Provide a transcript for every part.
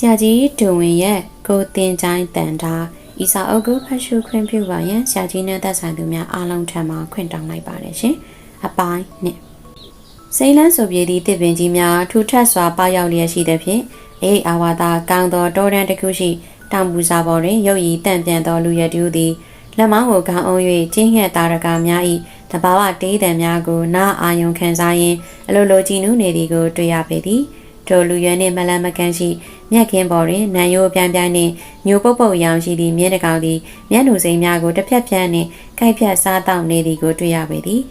ဆရာကြီးဒုံဝင်ရဲ့ကိုတင်ချိုင်းတန်တာဤစာအုပ်ကိုဖတ်ရှုခွင့်ပြုပါရန်ဆရာကြီးနဲ့သက်ဆိုင်သူများအားလုံးထံမှခွင့်တောင်းလိုက်ပါတယ်ရှင်အပိုင်းနှစ်စိန်လန်းဆိုပြေသည့်တစ်ပင်ကြီးများထူထပ်စွာပေါရောက်လျက်ရှိသည်ဖြင့်အေးအာဝါဒကောင်းသောတောတန်းတစ်ခုရှိတောင်ပူစာပေါ်တွင်ရုပ်ရည်တန့်ပြန်သောလူရတူသည်လက်မောင်းကိုခေါင်းအုံး၍ကျင်းငှက်တာရကများ၏တဘာဝတေးတံများကိုနားအာယုံခံစားရင်းအလိုလိုကြည်နူးနေသည်ကိုတွေ့ရပေသည်ထိုလူရွယ်နှင့်မလန်မကန်းရှိ မြက်ခင်းပေါ်တွင်နံရိုးပြန်ပြန်နှင့်ညိုပုတ်ပုတ်ရောင်ရှိသည့်မြင်းတကောင်သည်မျက်နှာစိမ်းများကိုတစ်ဖြက်ဖြက်နှင့်ကိုက်ဖြတ်စားတောက်နေသည်ကိုတွေ့ရပေသည်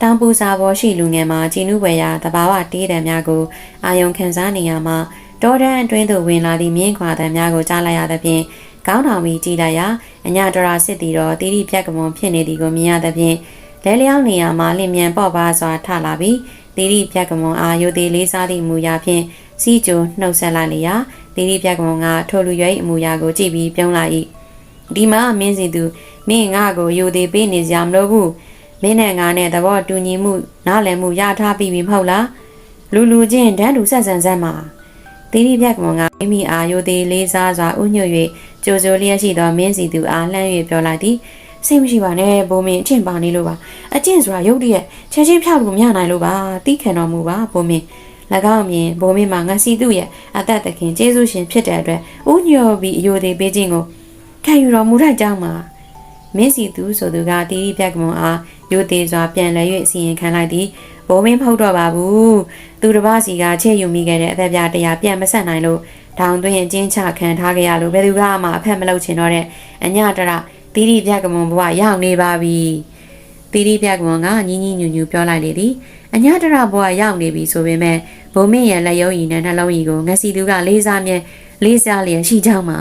တောင်ပူစာပေါ်ရှိလူငယ်မှာကြည်နူးွယ်ရာတဘာဝတေးတံများကိုအာယုံခံစားနေရမှာတောတန်းအတွင်းသို့ဝင်လာသည့်မြင်းခွာတံများကိုကြားလိုက်ရသဖြင့်ကောင်းတော်မီကြည်လိုက်ရာအညာတရာစစ်သည်တော်တီတီပြက်ကမွန်ဖြစ်နေသည်ကိုမြင်ရသဖြင့်လဲလျောင်းနေရာမှာလင်မြန်ပေါ့ပါစွာထလာပြီးတီတီပြက်ကမွန်အားယိုသေးလေးစားသည့်မူရာဖြင့်စီကျိုနှုတ်ဆက်လိုက်လျာ တီတီပြက်ကမွန်ကထိုလူရွေးအမူအရာကိုကြည့်ပြီးပြုံးလိုက်၏ဒီမှာမင်းစီသူမင်းငါ့ကိုယိုသေးပေးနေကြမလို့ဘူးမင်းနဲ့ငါနဲ့သဘောတူညီမှုနားလည်မှုရထားပြီးပြီမဟုတ်လားလူလူချင်းတန်းတူဆက်ဆန်ဆက်မှာတီတီပြက်ကမွန်ကမိမိအားယိုသေးလေးစားစွာဥညွတ်၍ကြိုဆိုလျက်ရှိသောမင်းစီသူအားလှမ်း၍ပြောလိုက်သည်စိတ်မရှိပါနဲ့ဘိုးမင်းအကျင့်ပါနေလို့ပါအကျင့်ဆိုတာရုပ်တရက်ချက်ချင်းဖြောက်လို့မရနိုင်လို့ပါတီးခံတော်မူပါဘိုးမင်း၎ င်းအမြင်ဘိုးမင်းမှာငါစီသူရဲ့အသက်သခင်ကျေးဇူးရှင်ဖြစ်တဲ့အတွက်ဥညော်ပြီးအယိုသေးပေးခြင်းကိုခံယူတော်မူထိုက်ကြောင်းမှာမင်းစီသူဆိုသူကတီတီပြက်ကမွန်အားယိုသေးစွာပြန်လဲ၍အစီရင်ခံလိုက်သည်ဘိုးမင်းမဟုတ်တော့ပါဘူးသူတစ်ပါးစီကချဲ့ယူမိခဲ့တဲ့အသက်ပြတရားပြန်မဆက်နိုင်လို့ထောင်သွင်းအကျဉ်းချခံထားခဲ့ရလို့ဘယ်သူကမှအဖက်မလုပ်ချင်တော့တဲ့အညတရတီတီပြက်ကမွန်ဘဝရောက်နေပါပြီတီတီပြက်ကမွန်ကညီညီညူညူပြောလိုက်လေသည် အညတရဘဝရောက်နေပြီဆိုပေမဲ့ဘုံမင်းရဲ့လက်ရုံးရည်နဲ့နှလုံးရည်ကိုငစီသူကလေးစားမြဲလေးစားလျက်ရှိကြောင်းမှာ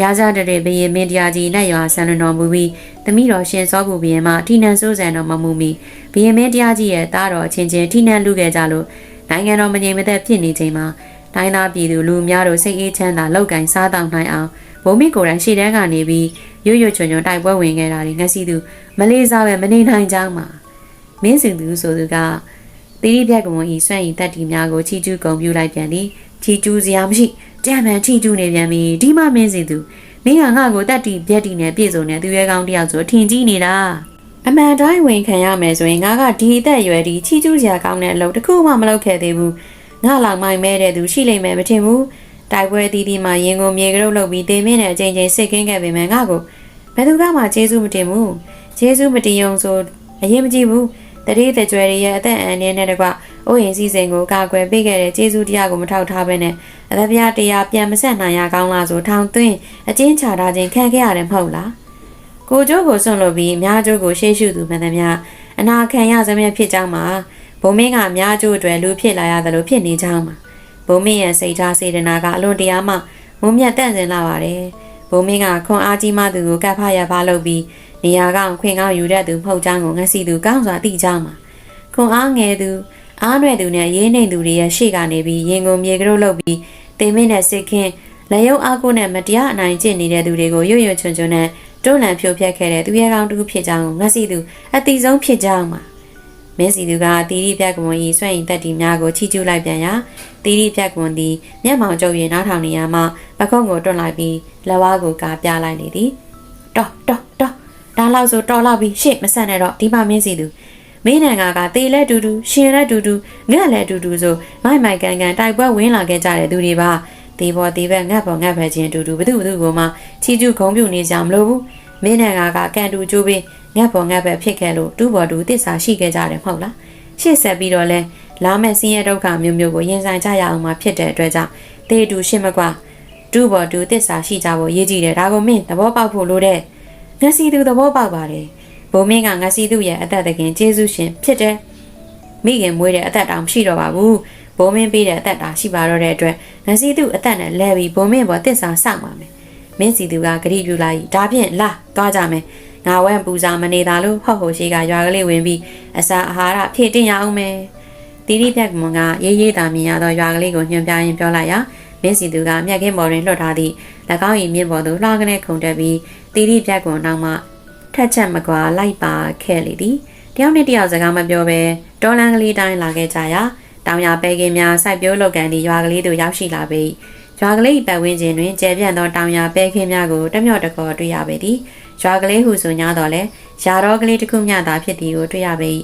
ရာဇတဲ့တဲ့ဘရင်မင်းတရားကြီးနဲ့ရွာဆန်လွန်တော်မူပြီးသမီးတော်ရှင်စောဘူးဘရင်မှထိနန်စိုးစံတော်မမူမီဘရင်မင်းတရားကြီးရဲ့သားတော်ချင်းချင်းထိနန်လူခဲ့ကြလို့နိုင်ငံတော်မငြိမ်မသက်ဖြစ်နေချိန်မှာတိုင်းသားပြည်သူလူများတို့စိတ်အေးချမ်းသာလောက်ကင်စားတောင်းနိုင်အောင်ဘုံမိကိုယ်တိုင်ရှေ့တန်းကနေပြီးရွရွချွန်ချွန်တိုက်ပွဲဝင်ခဲ့တာတွေငစီသူမလေးစားပဲမနေနိုင်ကြောင်းမှာ မင်းစင်သူဆိုသူကတီရီပြက်ကမွန်ဤစွန့်ဤတက်တီများကိုချီကျူးဂုံပြူလိုက်ပြန်သည်ချီကျူးစရာမရှိကြံမှန်ချီကျူးနေပြန်ပြီဒီမှမင်းစင်သူမင်းကငါ့ကိုတက်တီပြက်တီနဲ့ပြည့်စုံတဲ့သူရဲကောင်းတယောက်ဆိုထင်ကြီးနေတာအမှန်တိုင်းဝင်ခံရမယ်ဆိုရင်ငါကဒီအသက်အရွယ်ဒီချီကျူးစရာကောင်းတဲ့အလုပ်တစ်ခုမှမလုပ်ခဲ့သေးဘူးငါလောက်မိုင်မဲတဲ့သူရှိလိမ့်မယ်မထင်ဘူးတိုက်ပွဲတီးတီးမှာရင်ကုန်မြေကရုပ်လုပ်ပြီးတေမင်းနဲ့အချိန်ချင်းစစ်ကင်းခဲ့ပေမဲ့ငါ့ကိုဘယ်သူကမှကျေးဇူးမတင်ဘူးကျေးဇူးမတင်ရုံဆိုအရင်မကြည့်ဘူး တတိတကြွယ်ရဲ့အသက်အန္တရာယ်နဲ့တကွအိုးရင်စည်းစိမ်ကိုကာကွယ်ပေးခဲ့တဲ့ကျေးဇူးတရားကိုမထောက်ထားဘဲနဲ့အသက်ပြားတရားပြန်မဆက်နိုင်ရကောင်းလားဆိုထောင်သွင်းအကျဉ်းချထားခြင်းခံခဲ့ရတယ်မဟုတ်လားကိုကျိုးကိုစွန့်လို့ပြီးအများကျိုးကိုရှေ့ရှုသူမှန်သမျှအနာခံရစမြဖြစ်ကြောင်းမှာဘုံမင်းကအများကျိုးအတွက်လူဖြစ်လာရတယ်လို့ဖြစ်နေကြောင်းမှာဘုံမင်းရဲ့စိတ်ထားစေတနာကအလွန်တရာမှမုံမြတ်တန့်စင်လာပါတယ်ဘုံမင်းကခွန်အားကြီးမှသူကိုကပ်ဖရဖားလုပ်ပြီး နေရာကောင်ခွင်ကောက်ယူတဲ့သူမဟုတ်ကြောင်းကိုငစီသူကောင်းစွာသိကြောင်းမှာခွန်အားငယ်သူအားနွယ်သူနဲ့ရေးနေသူတွေရဲ့ရှေ့ကနေပြီးရင်ကုန်မြေကရုပ်လုပ်ပြီးတေမင်းနဲ့စစ်ခင်းလက်ရုပ်အားကိုနဲ့မတရားအနိုင်ကျင့်နေတဲ့သူတွေကိုရွရွချွန်ချွန်နဲ့တွန်းလှန်ဖြိုဖျက်ခဲ့တဲ့သူရဲကောင်းတူဖြစ်ကြောင်းကိုငစီသူအတိဆုံးဖြစ်ကြောင်းမှာမင်းစီသူကတီရီပြက်ကမွန်ဤစွန့်ရင်တက်တီများကိုချီကျူးလိုက်ပြန်ရာတီရီပြက်ကမွန်သည်မျက်မှောင်ကျုပ်ရင်နားထောင်နေရမှပခုံးကိုတွန့်လိုက်ပြီးလက်ဝါးကိုကာပြလိုက်နေသည်တော်တော်တော် ဒါလောက်ဆိုတော်လောက်ပြီးရှေ့မဆက်နဲ့တော့ဒီမှမင်းစီသူမင်းနိုင်ငံကတေလဲတူတူရှင်လဲတူတူငှက်လဲတူတူဆိုမိုက်မိုက်ကန်ကန်တိုက်ပွဲဝင်လာခဲ့ကြတဲ့သူတွေပါဒီဘောဒီဘက်ငှက်ပေါ်ငှက်ပဲချင်းတူတူဘသူဘသူကိုမှချီကျူးခုံပြူနေကြမလို့ဘူးမင်းနိုင်ငံကကန်တူကျိုးပြီးငှက်ပေါ်ငှက်ပဲဖြစ်ခဲ့လို့တူဘော်တူတစ္ဆာရှိခဲ့ကြတယ်မဟုတ်လားရှေ့ဆက်ပြီးတော့လဲလာမဲ့ဆင်းရဲဒုက္ခမျိုးမျိုးကိုရင်ဆိုင်ကြရအောင်မှာဖြစ်တဲ့အတွက်ကြောင့်တေတူရှင်းမကွာတူဘော်တူတစ္ဆာရှိကြဖို့ရည်ကြည်တယ်ဒါကိုမင်းသဘောပေါက်ဖို့လိုတဲ့ ငစီသူသဘောပေါက်ပါတယ်ဘုံမင်းကငစီသူရဲ့အသက်တခင်ကျေးဇူးရှင်ဖြစ်တယ်မိခင်မွေးတဲ့အသက်တောင်မရှိတော့ပါဘူးဘုံမင်းပေးတဲ့အသက်တာရှိပါတော့တဲ့အတွက်ငစီသူအသက်နဲ့လဲပြီးဘုံမင်းပေါ်တစ္ဆာစောင့်ပါမယ်မင်းစီသူကဂရိပြုလိုက်ဒါဖြင့်လာသွားကြမယ်ငါဝဲပူစာမနေတာလို့ဟော့ဟိုရှိကရွာကလေးဝင်ပြီးအစာအာဟာရဖြည့်တင်ရအောင်မယ်တီတီပြက်ကမွန်ကရေးရေးတာမြင်ရသောရွာကလေးကိုညွှန်ပြရင်းပြောလိုက်ရာမင်းစီသူကမြက်ခင်းပေါ်တွင်လွှတ်ထားသည့်၎င်း၏မြင့်ပေါ်သို့လှားကနေခုန်တက်ပြီး တီတီပြက်ကွန်နောက်မှထက်ချက်မကွာလိုက်ပါခဲ့လေသည်တယောက်နဲ့တယောက်စကားမပြောဘဲတော်လန်ကလေးတိုင်းလာခဲ့ကြရာတောင်ရပဲကင်းများစိုက်ပျိုးလုပ်ကန်သည့်ရွာကလေးသို့ရောက်ရှိလာပြီးရွာကလေးပတ်ဝန်းကျင်တွင်ကျယ်ပြန့်သောတောင်ယာပဲခင်းများကိုတမျော့တကောတွေ့ရပေသည်ရွာကလေးဟုဆို냐တော့လဲယာတော်ကလေးတစ်ခုမျှသာဖြစ်သည်ကိုတွေ့ရပေ၏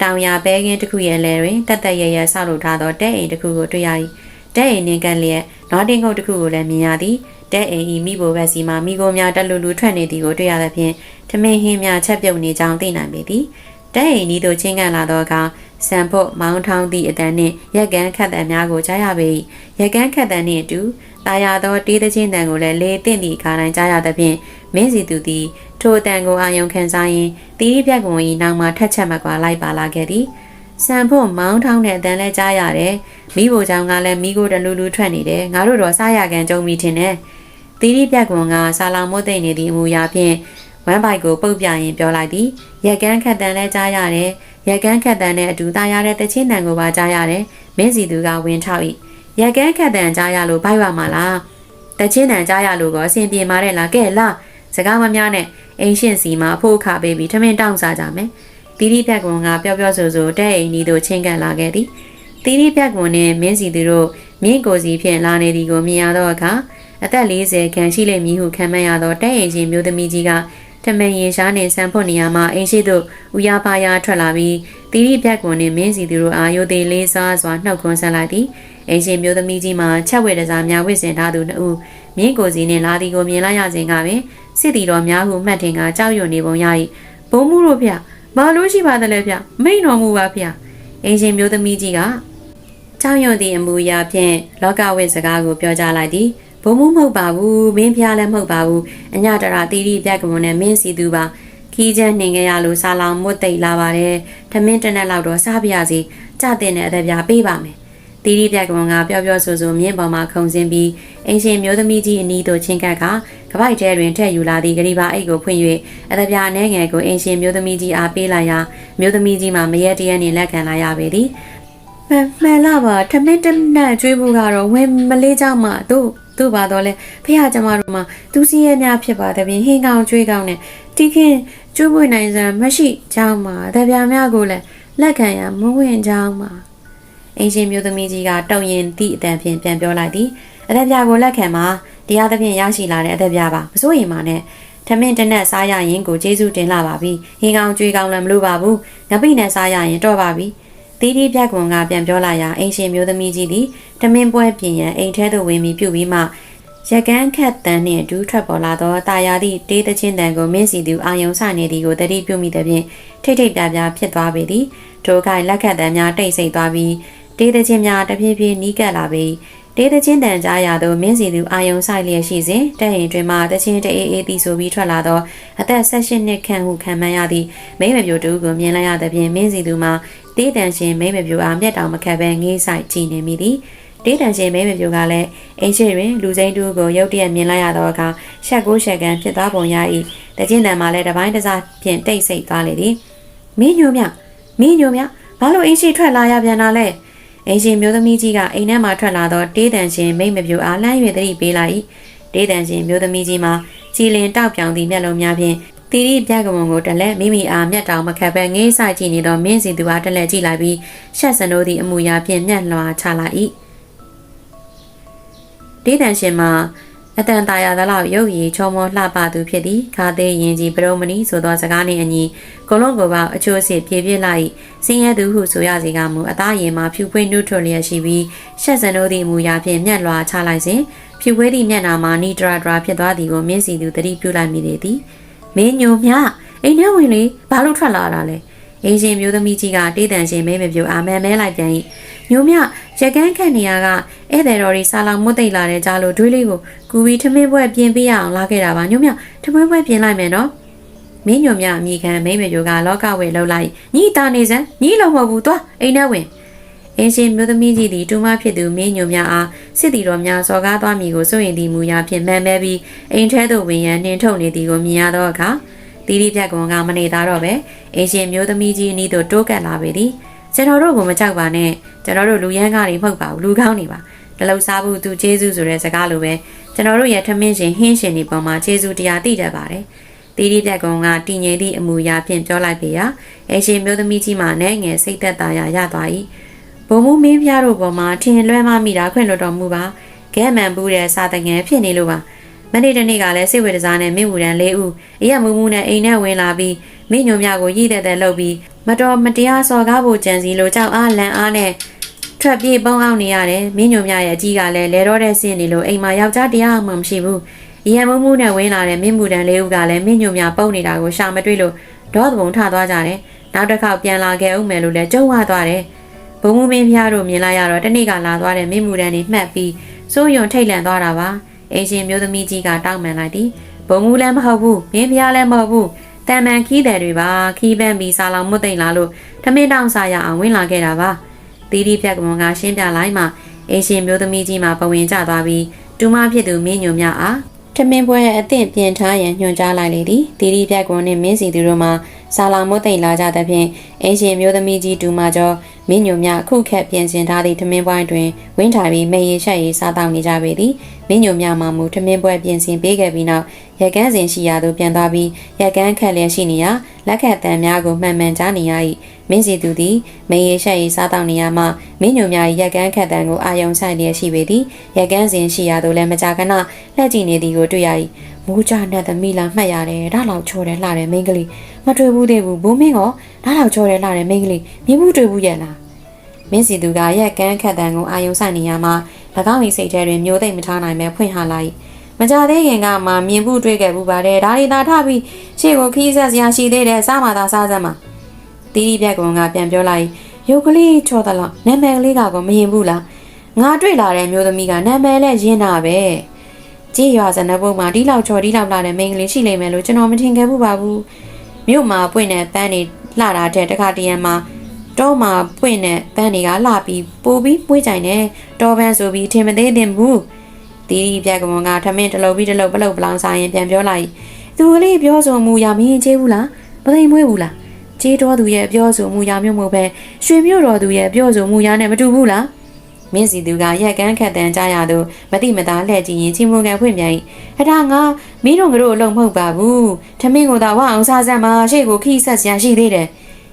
တောင်ယာပဲခင်းတစ်ခုရဲ့လယ်တွင်တက်တက်ရရဆောက်လုပ်ထားသောတဲအိမ်တစ်ခုကိုတွေ့ရ၏တဲအိမ်နှင့်ကပ်လျက်နွားတင်းကုတ်တစ်ခုကိုလည်းမြင်ရသည် တဲအိမ်ဤမိဘဘက်စီမှမိကိုများတက်လူလူထွက်နေသည်ကိုတွေ့ရသဖြင့်ထမင်းဟင်းများချက်ပြုတ်နေကြောင်းသိနိုင်ပေသည်တဲအိမ်ဤသို့ချင်းကန်လာသောအခါစံဖို့မောင်းထောင်းသည့်အတန်နှင့်ရက်ကန်းခတ်တံများကိုကြားရပေ၏ရက်ကန်းခတ်တံနှင့်အတူတာယာသောတေးသချင်းတန်ကိုလည်းလေတင့်သည့်အခါတိုင်းကြားရသဖြင့်မင်းစီသူသည်ထိုအတန်ကိုအာယုံခံစားရင်းတီးပြက်ကွန်၏နောက်မှထက်ချက်မကွာလိုက်ပါလာခဲ့သည်စံဖို့မောင်းထောင်းတဲ့အတန်လဲကြားရတယ်မိဖို့ကြောင့်ကလည်းမိကိုတလူလူထွက်နေတယ်ငါတို့တော့စားရကန်ကြုံမိထင်တယ် တီးပြက်ကွန်ကဆာလောင်မွတ်သိမ့်နေသည့်အမူအရာဖြင့်ဝမ်းပိုက်ကိုပုတ်ပြရင်ပြောလိုက်သည်ရက်ကန်းခတ်တန်လဲကြားရတယ်ရက်ကန်းခတ်တန်နဲ့အတူသားရတဲ့တချင်းတန်ကိုပါကြားရတယ်မင်းစီသူကဝင်ထောက်၏ရက်ကန်းခတ်တန်ကြားရလို့ဘိုက်ပါမလားတချင်းတန်ကြားရလို့ကောအဆင်ပြေမာတဲ့လားကဲလားစကားမများနဲ့အိမ်ရှင်စီမှာအဖို့ခါပေးပြီးထမင်းတောင်းစားကြမယ်တီတီပြက်ကွန်ကပျော့ပျော့ဆိုဆိုတဲ့အိမ်ကြီးတို့ချင်းကန်လာခဲ့သည်တီတီပြက်ကွန်နဲ့မင်းစီသူတို့မြင့်ကိုစီဖြင့်လာနေသည်ကိုမြင်ရသောအခါ အသက်40ခန့်ရှိလိမ့်မည်ဟုခံမှန်းရသောတဲ့အိမ်ရှင်မျိုးသမီးကြီးကထမင်းရင်ရှားနှင့်ဆန်ဖွတ်နေရမှအိမ်ရှိသို့ဦးရပါရထွက်လာပြီးတီရီပြက်ကွန်နှင့်မင်းစီသူတို့အာယုသေးလေးစားစွာနှုတ်ခွန်းဆက်လိုက်သည်အိမ်ရှင်မျိုးသမီးကြီးမှာချက်ဝဲတစားများဝစ်စင်ထားသူနှစ်ဦးမြင့်ကိုစီနှင့်လာသည်ကိုမြင်လိုက်ရစဉ်ကပင်စစ်တီတော်များဟုမှတ်ထင်ကကြောက်ရွံ့နေပုံရ၏ဘုံမှုတို့ဗျဘာလို့ရှိပါသလဲဗျမိန်တော်မူပါဗျအိမ်ရှင်မျိုးသမီးကြီးကကြောက်ရွံ့သည့်အမူအရာဖြင့်လောကဝိစကားကိုပြောကြားလိုက်သည် ဘုံမှုမဟုတ်ပါဘူးမင်းဖျားလည်းမဟုတ်ပါဘူးအညတရာတီတီပြက်ကမွန်နဲ့မင်းစီသူပါခီးချမ်းနှင်ခဲ့ရလို့ဆာလောင်မွတ်သိပ်လာပါတယ်ထမင်းတနက်လောက်တော့စားပြရစီကြတဲ့နဲ့အသက်ပြပေးပါမယ်တီတီပြက်ကမွန်ကပျော့ပျော့ဆူဆူမြင်းပေါ်မှာခုံစင်းပြီးအင်ရှင်မျိုးသမီးကြီးအနီးသို့ချင်းကပ်ကကပိုက်ထဲတွင်ထည့်ယူလာသည့်ဂရီပါအိတ်ကိုဖွင့်၍အသက်ပြအနှဲငယ်ကိုအင်ရှင်မျိုးသမီးကြီးအားပေးလိုက်ရာမျိုးသမီးကြီးမှမရက်တရက်နှင့်လက်ခံလာရပေသည်မှန်မှန်လားပါထမင်းတနက်ကျွေးဖို့ကတော့ဝင်မလေးကြောက်မှတို့ သူ့ပါတော့လဲဖះကျမတို့မှာသူစီးရဲများဖြစ်ပါတဲ့ပြင်ဟင်းကောင်းကျွေးကောင်းနဲ့တီခင်ကျွေးပွေနိုင်စမ်းမရှိကြောင်းမှာတပြားများကိုလည်းလက်ခံရမဝင်ကြောင်းမှာအင်ရှင်မျိုးသမီးကြီးကတုံရင်သည့်အတန်ဖြင့်ပြန်ပြောလိုက်သည်အသက်ပြားကိုလက်ခံမှာတရားသဖြင့်ရရှိလာတဲ့အသက်ပြားပါမစိုးရင်ပါနဲ့ထမင်းတနက်စားရရင်ကိုကျေးဇူးတင်လာပါပြီဟင်းကောင်းကျွေးကောင်းလည်းမလိုပါဘူးငပိနဲ့စားရရင်တော့ပါပြီ တီးတီးပြက်ကွန်ကပြန်ပြောလာရာအင်ရှင်မျိုးသမီးကြီးသည်တမင်းပွဲပြင်ရန်အိမ်ထဲသို့ဝင်ပြီးပြုတ်ပြီးမှရကန်းခတ်တန်းနှင့်အတူထွက်ပေါ်လာသောတာယာသည့်တေးသချင်းတန်ကိုမင်းစီသူအာယုံဆနေသည်ကိုတတိပြုမိသည်ဖြင့်ထိတ်ထိတ်ပြပြဖြစ်သွားပေသည်ထိုခိုင်လက်ခတ်တန်းများတိတ်ဆိတ်သွားပြီးတေးသချင်းများတဖြည်းဖြည်းနီးကပ်လာပြီး တေးသချင်းတန်ကြားရသောမင်းစီသူအာယုံဆိုင်လျက်ရှိစဉ်တဲ့ရင်တွင်မှတချင်းတအေးအေးသည်ဆိုပြီးထွက်လာသောအသက်၁၈နှစ်ခန့်ဟုခံမှန်းရသည့်မိမပြိုတူကိုမြင်လိုက်ရသဖြင့်မင်းစီသူမှာတေးတန်ရှင်မိမပြိုအားမျက်တောင်မခတ်ဘဲငေးဆိုင်ကြည်နေမိသည်တေးတန်ရှင်မိမပြိုကလည်းအိမ်ရှိတွင်လူစိမ်းတူကိုရုတ်တရက်မြင်လိုက်ရသောအခါရှက်ကိုရှက်ကန်ဖြစ်သွားပုံရ၏တချင်းတန်မှာလည်းတပိုင်းတစားဖြင့်တိတ်ဆိတ်သွားလေသည်မင်းညိုမြမင်းညိုမြဘာလို့အိမ်ရှိထွက်လာရပြန်တာလဲ အိမ်ရှင်မျိုးသမီးကြီးကအိမ်ထဲမှာထွက်လာသောတေးတန်ရှင်မိမပြိုအားလှမ်း၍သတိပေးလိုက်၏တေးတန်ရှင်မျိုးသမီးကြီးမှာကြည်လင်တောက်ပြောင်သည့်မျက်လုံးများဖြင့်တီရီပြက်ကမုံကိုတလဲမိမိအားမျက်တောင်မခတ်ပဲငေးဆိုင်ကြည့်နေသောမင်းစီသူအားတလဲကြည့်လိုက်ပြီးရှက်စနိုးသည့်အမူအရာဖြင့်မျက်လွှာချလာ၏ဒေးတန်ရှင်မှာ အတန်တာယာသလောက်ရုပ်ရည်ချောမောလှပသူဖြစ်သည်ခါသေးရင်ကြီးပရုံမဏီဆိုသောစကားနှင့်အညီကိုလုံးကိုပေါအချိုးအစ်ပြေပြစ်လိုက်စင်းရဲသူဟုဆိုရစီကမူအသားရင်မှာဖြူပွေးနုထွလျက်ရှိပြီးရှက်စနိုးသည့်အမူအရာဖြင့်မျက်လွှာချလိုက်စဉ်ဖြူပွေးသည့်မျက်နှာမှာနီဒရာဒရာဖြစ်သွားသည်ကိုမြင့်စီသူသတိပြုလိုက်မိလေသည်မင်းညိုမြအိမ်ထဲဝင်လေဘာလို့ထွက်လာတာလဲအင်းရှင်မျိုးသမီးကြီးကတေးတန်ရှင်မဲမပြူအာမန်မဲလိုက်ပြန်၏ညိုမြ ရကန်းခန့်နေရကဧည့်သည်တော်တွေစားလောင်မွတ်သိပ်လာတဲ့ကြားလို့တွေးလေးကိုကူပြီးထမင်းပွဲပြင်ပေးရအောင်လာခဲ့တာပါညိုမြထမင်းပွဲပြင်လိုက်မယ်နော်မင်းညိုမြအမိခံမိမပြူကလောကဝေလှုပ်လိုက်ညီတာနေစမ်းညီလုံးမဟုတ်ဘူးသွားအိမ်ထဲဝင်အင်းရှင်မျိုးသမီးကြီးသည်တူမဖြစ်သူမင်းညိုများအားစစ်တီတော်များစော်ကားသွားမိကိုစိုးရင်သည်မူရာဖြင့်မှန်မဲပြီးအိမ်ထဲသို့ဝင်ရန်နှင်ထုတ်နေသည်ကိုမြင်ရသောအခါတီတီပြက်ကွန်ကမနေသားတော့ပဲအင်းရှင်မျိုးသမီးကြီးအနီးသို့တိုးကပ်လာပေသည် ကျွန်တော်တို့ကမကြောက်ပါနဲ့ကျွန်တော်တို့လူရန်ကားတွေမဟုတ်ပါဘူးလူကောင်းနေပါတလုံးစားဘူးသူကျေးဇူးဆိုတဲ့စကားလိုပဲကျွန်တော်တို့ရဲ့ထမင်းရှင်ဟင်းရှင်ဒီပေါ်မှာကျေးဇူးတရားသိတတ်ပါတယ်တီတီပြက်ကောင်ကတည်ငြိမ်သည့်အမူအရာဖြင့်ပြောလိုက်ပေရာအရှင်မျိုးသမီးကြီးမှနဲ့ငယ်စိတ်သက်သာရာရသွား၏ဘုံမူမင်းပြားတို့ပေါ်မှာထင်လွဲမမိတာခွင့်လွတ်တော်မူပါခဲမှန်ပူးတဲ့စာတငယ်ဖြစ်နေလို့ပါမနေ့တနေ့ကလည်းစိတ်ဝေဒစားနဲ့မင်းဝူရန်၄ဦးအရက်မူမူနဲ့အိမ်နဲ့ဝင်လာပြီးမင်းညုံမြကိုရည်တဲ့တဲ့လှုပ်ပြီး မတော်မတရားစော်ကားဖို့ကြံစီလို့ကြောက်အားလန့်အားနဲ့ထွက်ပြေးပုံအောင်နေရတယ်မင်းညုံမြရဲ့အကြီးကလည်းလဲတော့တဲ့ဆင်းနေလို့အိမ်မှာယောက်ျားတရားမှမရှိဘူးအရက်မူမူနဲ့ဝင်လာတဲ့မင်းမူတန်၄ဦးကလည်းမင်းညုံမြပုတ်နေတာကိုရှာမတွေ့လို့ဒေါသဘုံထသွားကြတယ်နောက်တစ်ခေါက်ပြန်လာခဲ့ဦးမယ်လို့လည်းကြုံဝသွားတယ်ဘုံမူမင်းဖျားတို့မြင်လိုက်ရတော့တနေ့ကလာသွားတဲ့မင်းမူတန်နေမှတ်ပြီးစိုးယုံထိတ်လန့်သွားတာပါအင်ရှင်မျိုးသမီးကြီးကတောင်းပန်လိုက်သည်ဘုံမူလည်းမဟုတ်ဘူးမင်းဖျားလည်းမဟုတ်ဘူး တန်မန်ခီးတယ်တွေပါခီးပန်းပြီးစာလောင်မွတ်သိမ့်လာလို့ထမင်းတောင်စားရအောင်ဝင်လာခဲ့တာပါတီးတီးဖြတ်ကမွန်ကရှင်းပြလိုက်မှအင်ရှင်မျိုးသမီးကြီးမှပဝင်ကျသွားပြီးတူမဖြစ်သူမင်းညုံမြအားထမင်းပွဲရဲ့အသင့်ပြင်ထားရန်ညွှန်ကြားလိုက်လေသည်တီးတီးဖြတ်ကွန်နှင့်မင်းစီသူတို့မှ စာလောင်မွတ်သိမ့်လာကြသဖြင့်အင်ရှင်မျိုးသမီးကြီးတူမကျော်မင်းညုံမြအခုခက်ပြင်ဆင်ထားသည့်ထမင်းပွဲတွင်ဝင်းထိုင်ပြီးမေရီရှက်ရီစားတောင်းနေကြပေသည်မင်းညုံမြမှမူထမင်းပွဲပြင်ဆင်ပေးခဲ့ပြီးနောက်ရက်ကန်းစဉ်ရှိရာသို့ပြန်သွားပြီးရက်ကန်းခက်လျက်ရှိနေရာလက်ခတ်တန်များကိုမှန်မှန်ကြားနေရ၏မင်းစီသူသည်မေရီရှက်ရီစားတောင်းနေရမှမင်းညုံမြ၏ရက်ကန်းခက်တန်ကိုအာယုံဆိုင်လျက်ရှိပေသည်ရက်ကန်းစဉ်ရှိရာသို့လည်းမကြာခဏလှည့်ကြည့်နေသည်ကိုတွေ့ရ၏မူးကြနဲ့သမီးလာမှတ်ရတယ်ဒါလောက်ချော်တယ်လှတယ်မိန်းကလေးမတွေ့ဘူးသေးဘူးဘိုးမင်းကဒါလောက်ချော်တယ်လှတယ်မိန်းကလေးမြင်ဘူးတွေ့ဘူးရဲ့လားမင်းစီသူကရက်ကန်းခက်တန်ကိုအာယုံဆိုင်နေရမှ၎င်း၏စိတ်ထဲတွင်မျိုးသိမ့်မထားနိုင်ပဲဖွင့်ဟလိုက်မကြသေးခင်ကမှမြင်ဘူးတွေ့ခဲ့ဘူးပါတယ်ဒါရီသာထပြီးရှေ့ကိုခီးဆက်စရာရှိသေးတယ်စားမှသာစားစမ်းမှာတီးတီးပြက်ကောင်ကပြန်ပြောလိုက်ရုပ်ကလေးချော်သလားနာမည်ကလေးကတော့မရင်ဘူးလားငါတွေ့လာတဲ့မျိုးသမီးကနာမည်နဲ့ရင်းတာပဲ ကြည်ရွာစနဘုံမှာဒီလောက်ချော်ဒီလောက်လာတဲ့မိန်းကလေးရှိလိမ့်မယ်လို့ကျွန်တော်မထင်ခဲ့ဘူးပါဘူးမြို့မှာပွင့်တဲ့ပန်းတွေလှတာတဲ့တခါတရံမှာတော့မှာပွင့်တဲ့ပန်းတွေကလှပြီးပိုပြီးပွေးကြိုင်တယ်တော်ပန်းဆိုပြီးထင်မသေးသင့်ဘူးတီးတီးပြက်ကမွန်ကထမင်းတစ်လုံးပြီးတစ်လုံးပလုတ်ပလောင်စားရင်ပြန်ပြောလိုက်သူကလေးပြောဆိုမှုရမင်းချေးဘူးလားမသိမွေးဘူးလားချေးတော်သူရဲ့ပြောဆိုမှုရမျိုးမဟုတ်ပဲရွှေမြို့တော်သူရဲ့ပြောဆိုမှုရနဲ့မတူဘူးလား မင်းစီသူကရက်ကန်းခတ်တန်းကြရသူမတိမသားလှည့်ကြည့်ရင်ချင်းမွန်ကန်ဖွင့်ပြန်၏အထာငါမင်းတို့ငါတို့အလုံးမဟုတ်ပါဘူးထမင်းကိုသာဝအောင်စားစမ်းမှာရှေ့ကိုခီးဆက်စရာရှိသေးတယ်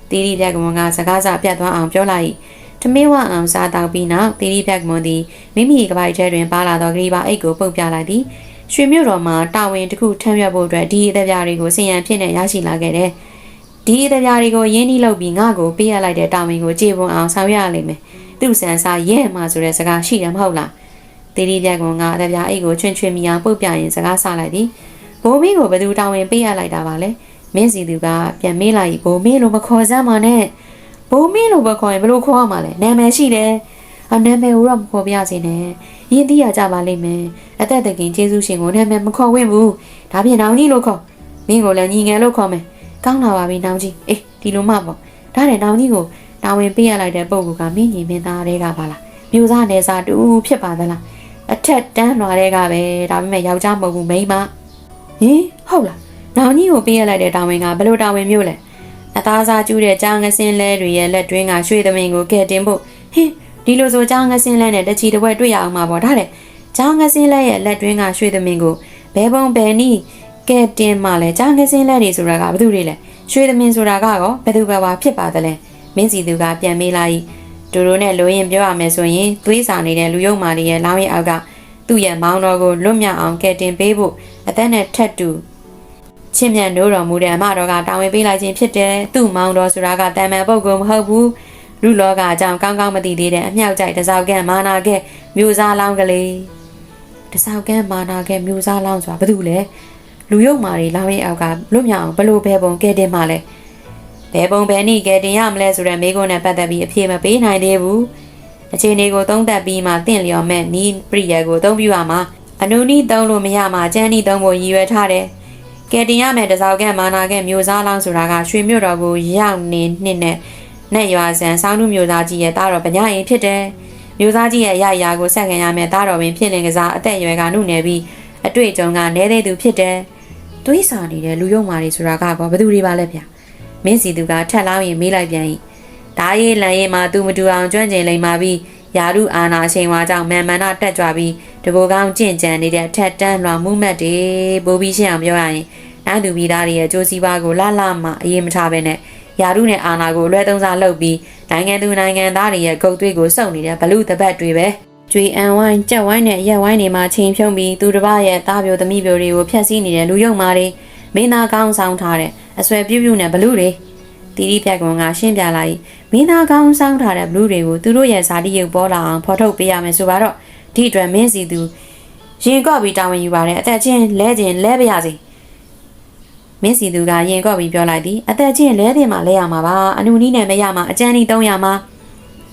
တီတီပြက်ကမွန်ကစကားစပြတ်သွားအောင်ပြောလိုက်၏ထမင်းဝအောင်စားတောက်ပြီးနောက်တီတီပြက်ကမွန်သည်မိမိကပိုက်ထဲတွင်ပါလာသောဂရီပါအိတ်ကိုပုတ်ပြလိုက်သည်ရွှေမြို့တော်မှာတာဝန်တစ်ခုထမ်းရွက်ဖို့အတွက်ဒီအသက်ပြားတွေကိုစင်ရန်ဖြစ်နေရရှိလာခဲ့တယ်ဒီအသက်ပြားတွေကိုရင်းနှီးလုပ်ပြီးငါ့ကိုပေးရလိုက်တဲ့တာဝန်ကိုကြေပွန်အောင်ဆောင်ရွက်ရလိမ့်မယ် သူ့ဆန်စားရဲ့မှဆိုတဲ့စကားရှိတယ်မဟုတ်လားတီတီပြက်ကမွန်ကအသက်ပြားအိတ်ကိုချွင်ချွင်မိအောင်ပုတ်ပြရင်စကားဆလိုက်သည်ဘိုးမင်းကိုဘယ်သူတာဝန်ပေးရလိုက်တာပါလဲမင်းစီသူကပြန်မေးလိုက်ဘိုးမင်းလိုမခေါ်စမ်းပါနဲ့ဘိုးမင်းလိုပဲခေါ်ရင်ဘယ်လိုခေါ်ရမှာလဲနာမည်ရှိတယ်အနာမည်ကိုတော့မခေါ်ပြစေနဲ့ရင်းသီးရကြပါလိမ့်မယ်အသက်တကင်ကျေးဇူးရှင်ကိုနာမည်မခေါ်ဝင့်ဘူးဒါပြင်နောင်ကြီးလို့ခေါ်မင်းကိုလည်းညီငယ်လို့ခေါ်မယ်ကောင်းလာပါပြီနောင်ကြီးအေးဒီလိုမှပေါ့ဒါနဲ့နောင်ကြီးကို တာဝန်ပေးရလိုက်တဲ့ပုံကမင်းညီမင်းသားတွေကပါလားမျိုးသားနယ်စားတူဖြစ်ပါသလားအထက်တန်းလွာတွေကပဲဒါပေမဲ့ယောက်ျားမဟုတ်ဘူးမိန်းမဟင်ဟုတ်လားနောင်ကြီးကိုပေးရလိုက်တဲ့တာဝန်ကဘယ်လိုတာဝန်မျိုးလဲအသားစားကျူးတဲ့ကြားငစင်းလဲတွေရဲ့လက်တွင်းကရွှေသမင်ကိုကဲတင်ဖို့ဟင်ဒီလိုဆိုကြားငစင်းလဲနဲ့တချီတစ်ဝက်တွေ့ရအောင်မှာပေါ့ဒါလေကြားငစင်းလဲရဲ့လက်တွင်းကရွှေသမင်ကိုဘဲပုံဘဲနီးကဲတင်မှလဲကြားငစင်းလဲတွေဆိုတာကဘယ်သူတွေလဲရွှေသမင်ဆိုတာကရောဘယ်သူပဲပါဖြစ်ပါသလဲ မင်းစီသူကပြန်မေးလိုက်တူတို့နဲ့လိုရင်ပြောရမယ်ဆိုရင်သွေးစာနေတဲ့လူယုံမာလေးရဲ့လောင်းရဲ့အောက်ကသူ့ရဲ့မောင်းတော်ကိုလွတ်မြောက်အောင်ကဲတင်ပေးဖို့အသက်နဲ့ထက်တူချစ်မြတ်နိုးတော်မူတဲ့အမတော်ကတာဝန်ပေးလိုက်ခြင်းဖြစ်တယ်သူ့မောင်းတော်ဆိုတာကတန်မှန်ပုဂ္ဂိုလ်မဟုတ်ဘူးလူလောကအကြောင်းကောင်းကောင်းမသိသေးတဲ့အမြောက်ကြိုက်တစောက်ကမာနာကဲမျိုးစားလောင်းကလေးတစောက်ကမာနာကဲမျိုးစားလောင်းဆိုတာဘာလို့လဲလူယုံမာတွေလောင်းရဲ့အောက်ကလွတ်မြောက်အောင်ဘလို့ဘဲပုံကဲတင်မှလဲ ဘယ်ပုံဘယ်နည်းကဲတင်ရမလဲဆိုတဲ့မိကုန်းနဲ့ပတ်သက်ပြီးအဖြေမပေးနိုင်သေးဘူးအခြေအနေကိုသုံးသပ်ပြီးမှတင့်လျော်မဲ့နီးပရိယကိုသုံးပြရမှာအနုနီးသုံးလို့မရမှာကျန်းနီးသုံးဖို့ရည်ရွယ်ထားတယ်ကဲတင်ရမယ်တစောက်ကမာနာကမျိုးစားလောင်းဆိုတာကရွှေမြို့တော်ကိုရောက်နေနှစ်နဲ့နဲ့ရွာဆန်ဆောင်းလူမျိုးသားကြီးရဲ့တားတော်ပညာရင်ဖြစ်တယ်မျိုးသားကြီးရဲ့ရရာကိုဆက်ခံရမယ်တားတော်ပင်ဖြစ်နေကစားအသက်အရွယ်ကနှုတ်နေပြီးအတွေ့အကြုံကနဲသေးသူဖြစ်တယ်တွေးစာနေတဲ့လူယုံမာတွေဆိုတာကဘာဘသူတွေပါလဲဗျာ မင်းစီသူကထက်လောင်းရင်မေးလိုက်ပြန်၏ဓာရေးလန်ရင်မှာသူမတူအောင်ကျွမ်းကျင်လိမ့်မှာပြီးယာရုအာနာအချိန်ဝါကြောင့်မန်မန်နာတက်ကြွပြီးတကူကောင်းကြင့်ကြံနေတဲ့ထက်တန်းလွှာမှုမှတ်တွေပိုးပြီးရှင်းအောင်ပြောရရင်နိုင်သူပြည်သားတွေရဲ့ကြိုးစည်းပါးကိုလှလှမှအရေးမထားဘဲနဲ့ယာရုနဲ့အာနာကိုလွဲသုံးစားလုပ်ပြီးနိုင်ငံသူနိုင်ငံသားတွေရဲ့ဂုတ်သွေးကိုစုပ်နေတဲ့ဘလူတပတ်တွေပဲကျွေအန်ဝိုင်းကြက်ဝိုင်းနဲ့ရက်ဝိုင်းတွေမှာချိန်ဖြုံးပြီးသူတစ်ပါးရဲ့သားပြိုသမီးပြိုတွေကိုဖျက်ဆီးနေတဲ့လူယုံမာတွေမင်းသားကောင်းဆောင်ထားတဲ့ အဆွဲပြုတ်ပြုတ်နဲ့ဘလူတွေတီတီဖြတ်ကွန်ကရှင်းပြလိုက်မင်းသားကောင်းဆောင်ထားတဲ့ဘလူတွေကိုသူတို့ရဲ့ဇာတိရုပ်ပေါ်လာအောင်ဖော်ထုတ်ပေးရမယ်ဆိုပါတော့ဒီအတွက်မင်းစီသူရင်ကော့ပြီးတာဝန်ယူပါတယ်အသက်ချင်းလဲခြင်းလဲပါရစေမင်းစီသူကရင်ကော့ပြီးပြောလိုက်သည်အသက်ချင်းလဲတင်မှလဲရမှာပါအနုနီးနဲ့မရမှာအကျန်းဤ300မှာ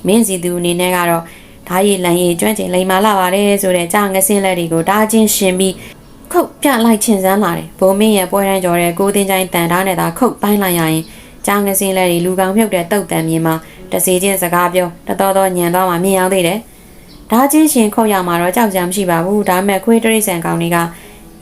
မင်းစီသူအနေနဲ့ကတော့ဓာရည်လန်ရည်ကျွမ်းကျင်လိမ်မာလာပါတယ်ဆိုတဲ့ကြာငစင်းလက်တွေကိုဓာချင်းရှင်ပြီး ခုတ်ပြလိုက်ချင်စမ်းလာတယ်ဘိုးမင်းရဲ့ပွဲတန်းကြော်တဲ့ကိုတင်ချိုင်းတန်ဓာနဲ့သာခုတ်ပိုင်းလိုက်ရရင်ကြာငစင်းလက်တွေလူကောင်မြုပ်တဲ့တုတ်တန်မြေမှာတစီချင်းစကားပြောတတော်တော်ညံသွားမှမြင်အောင်သေးတယ်ဓာချင်းရှင်ခုတ်ရမှာတော့ကြောက်ကြမရှိပါဘူးဒါမဲ့ခွေးတရိษံကောင်တွေက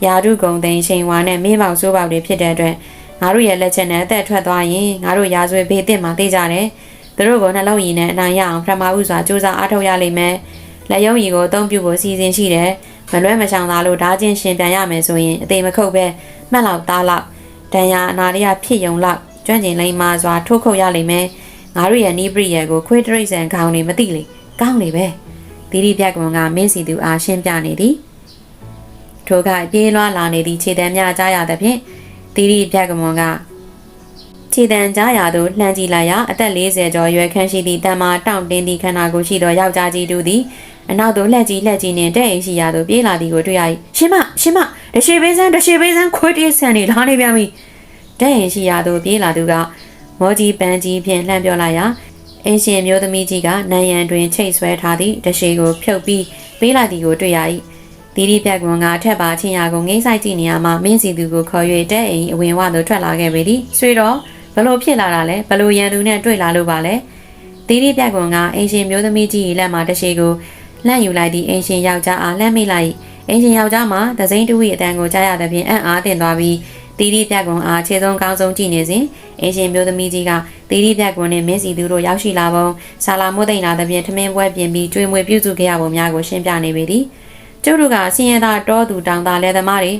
ယာတုဂုံသိန်းချိန်ဝါနဲ့မင်းပေါက်စိုးပေါက်တွေဖြစ်တဲ့အတွက်ငါတို့ရဲ့လက်ချက်နဲ့အသက်ထွက်သွားရင်ငါတို့ရာဇဝေဘေးအစ်စ်မှာသိကြတယ်သူတို့ကိုနှလုံးရည်နဲ့အနိုင်ရအောင်ပထမဦးစွာစူးစမ်းအားထုတ်ရလိမ့်မယ်။လက်ရုံးရည်ကိုအသုံးပြုဖို့စီစဉ်ရှိတယ်။ မလွဲမရှောင်သာလို့ဓာချင်းရှင်ပြန်ရမယ်ဆိုရင်အသေးမခုတ်ပဲမှတ်လောက်သားလောက်တန်ရာအနာရဖြစ်ယုံလောက်ကျွမ်းကျင်လိမ့်မာစွာထိုးခုတ်ရလိမ့်မယ်။ငါတို့ရဲ့နီးပရိရဲ့ကိုခွေးတရိษံခေါင်းနေမသိလေ။ကောင်းနေပဲ။ဒီဒီပြက်ကမကမင်းစီသူအားရှင်းပြနေသည်။ထိုကပြေးလွှားလာနေသည့်ခြေတံများကြားရသဖြင့်ဒီဒီပြက်ကမကခြေတံကြားရသို့လှမ်းကြည့်လိုက်ရာအသက်40ကျော်ရွယ်ခန့်ရှိသည့်တမ္မာတောင့်တင်းသည့်ခန္ဓာကိုယ်ရှိသောယောက်ျားကြီးတူသည် အနောက်သို့လှည့်ကြည့်လှည့်ကြည့်နှင့်တဲ့အိမ်ရှိရာသို့ပြေးလာသည်ကိုတွေ့ရ၏ရှင်မရှင်မတရှိပေးစမ်းတရှိပေးစမ်းခွေးတေးဆန်နေလာနေပြန်ပြီတဲ့အိမ်ရှိရာသို့ပြေးလာသူကမောကြီးပန်းကြီးဖြင့်လှမ်းပြောလိုက်ရာအင်းရှင်မျိုးသမီးကြီးကနံရံတွင်ချိတ်ဆွဲထားသည့်တရှိကိုဖြုတ်ပြီးပေးလိုက်သည်ကိုတွေ့ရ၏ဒီဒီပြက်ကွန်ကအထက်ပါချင်းရာကိုငိမ့်ဆိုင်ကြည့်နေရမှာမင်းစီသူကိုခေါ်၍တဲ့အိမ်အဝင်ဝသို့ထွက်လာခဲ့ပေသည်ဆွေတော့ဘလို့ဖြစ်လာတာလဲဘလို့ရန်သူနဲ့တွေ့လာလို့ပါလဲတီတီပြက်ကွန်ကအင်ရှင်မျိုးသမီးကြီးလက်မှာတရှိကို လှန့်ယူလိုက်သည့်အင်ရှင်ယောက်ျားအားလှမ်းမိလိုက်အင်ရှင်ယောက်ျားမှာသစိမ့်တူ၏အတန်ကိုကြားရသဖြင့်အံ့အားတင်သွားပြီးတီတီပြက်ကွန်အားခြေဆုံးကောင်းဆုံးကြည့်နေစဉ်အင်ရှင်မျိုးသမီးကြီးကတီတီပြက်ကွန်နှင့်မင်းစီသူတို့ရောက်ရှိလာပုံဆာလာမိုးသိမ့်လာသဖြင့်ထမင်းပွဲပြင်ပြီးကျွေးမွေပြုစုခဲ့ရပုံများကိုရှင်းပြနေပေသည်ကျုပ်တို့ကစင်ရသာတောသူတောင်သားလဲသမားတွေ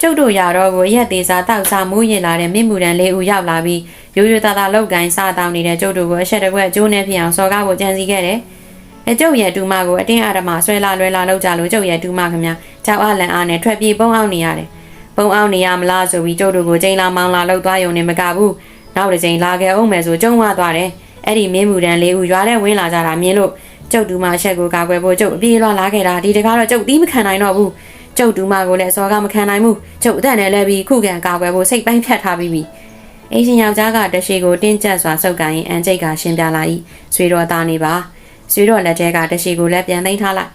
ကျုပ်တို့ရတော့ကိုရက်သေးစားတောက်စားမိုးရင်လာတဲ့မြင့်မှုတန်လေးဦးရောက်လာပြီးရိုးရိုးသားသားလောက်ကိုင်းစားတောင်းနေတဲ့ကျုပ်တို့ကိုအဆက်တကွက်ကျိုးနေဖြစ်အောင်စော်ကားဖို့ကြံစည်ခဲ့တယ်။ အကျုပ်ရဲ့ဒူမကိုအတင်းအဓမ္မဆွဲလာလွဲလာလောက်ကြလို့ကျုပ်ရဲ့ဒူမခင်ဗျာကြောက်အလန့်အားနဲ့ထွက်ပြေးပုံအောင်နေရတယ်။ပုံအောင်နေရမလားဆိုပြီးကျုပ်တို့ကိုချိန်လာမောင်းလာလောက်သွားရုံနဲ့မကဘူး။နောက်တစ်ချိန်လာခဲ့အောင်မယ်ဆိုကျုံဝသွားတယ်။အဲ့ဒီမင်းမှုတန်လေးဦးရွာထဲဝင်လာကြတာမြင်လို့ကျုပ်ဒူမရှက်ကိုကာကွယ်ဖို့ကျုပ်အပြေးလွှာလာခဲ့တာဒီတကားတော့ကျုပ်သီးမခံနိုင်တော့ဘူး။ကျုပ်ဒူမကိုလည်းစော်ကားမခံနိုင်ဘူး။ကျုပ်အသက်နဲ့လည်းပြီးခုခံကာကွယ်ဖို့စိတ်ပိုင်းဖြတ်ထားပြီးပြီ။အင်ရှင်ယောက်ျားကတရှိကိုတင်းကျပ်စွာဆုပ်ကိုင်းအန်ကျိတ်ကရှင်းပြလာ၏ဆွေတော်သားနေပါ ဆွေတော်လက်ထဲကတရှိကိုလည်းပြန်သိမ်းထားလိုက်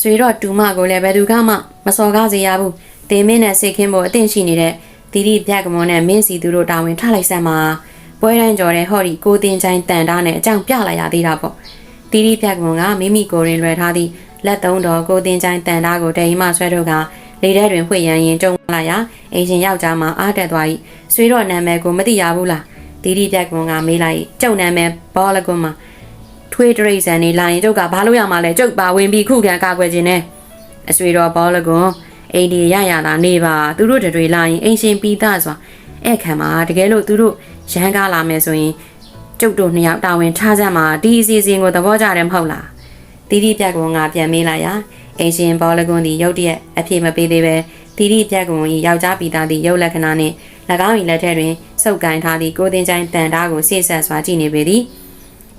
ဆွေတော်တူမကိုလည်းဘယ်သူကမှမစော်ကားစေရဘူးတင်မင်းနဲ့စိတ်ခင်းဖို့အသင့်ရှိနေတဲ့တီတီပြက်ကမွန်နဲ့မင်းစီသူတို့တာဝန်ထားလိုက်စမ်းပါပွဲတိုင်းကြော်တဲ့ဟော်ဒီကိုတင်ချိုင်းတန်တားနဲ့အကြောင်းပြလိုက်ရသေးတာပေါ့တီတီပြက်ကမွန်ကမိမိကိုရင်လွယ်ထားသည့်လက်သုံးတော်ကိုတင်ချိုင်းတန်တားကိုဒိန်မှဆွဲထုတ်ကလေထဲတွင်ဖွင့်ရန်ရင်ကြုံလာရာအင်ရှင်ယောက်ျားမှအားတက်သွား၏ဆွေတော့နာမည်ကိုမသိရဘူးလားဒီဒီပြက်ကွန်ကမေးလိုက်ကျုပ်နာမည်ဘောလကွန်မှာ ထွေးတရိษံနေလာရင်ကျုပ်ကဘာလို့ရမှာလဲကျုပ်ပါဝင်ပြီးခုခံကာကွယ်ခြင်းနဲ့အဆွေတော်ဘောလကွန်အိမ်ဒီရရတာနေပါသူတို့တွေလာရင်အင်ရှင်ပြီးသားစွာအဲ့ခံမှာတကယ်လို့သူတို့ရန်ကားလာမယ်ဆိုရင်ကျုပ်တို့နှစ်ယောက်တာဝန်ထားကြမှာဒီအစီအစဉ်ကိုသဘောကျတယ်မဟုတ်လားတီတီပြက်ကွန်ကပြန်မေးလိုက်ရာအင်ရှင်ဘောလကွန်ဒီရုတ်တရက်အပြေမပေးသေးပဲတီတီပြက်ကွန်၏ယောက်ျားပီသားသည့်ရုပ်လက္ခဏာနှင့်၎င်း၏လက်ထက်တွင်စုပ်ကိုင်ထားသည့်ကိုတင်ချိုင်းတန်တားကိုစိတ်ဆက်စွာကြည့်နေပေသည်